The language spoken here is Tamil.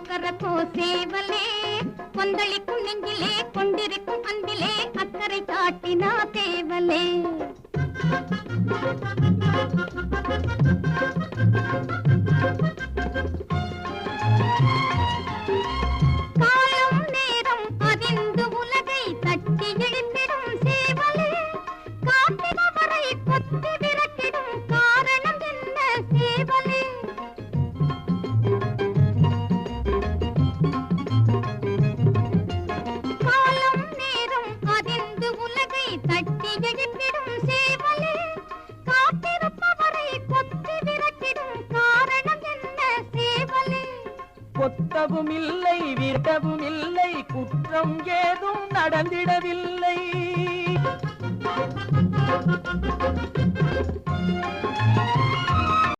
அக்கறை போ சேவலே கொந்தளிக்கும் நெஞ்சிலே கொண்டிருக்கும் அன்பிலே அக்கறை காட்டினா தேவலே. காரணம் என்ன சேவல்? கொத்தவும் இல்லை விரட்டவும் இல்லை குற்றம் ஏதும் நடந்திடவில்லை.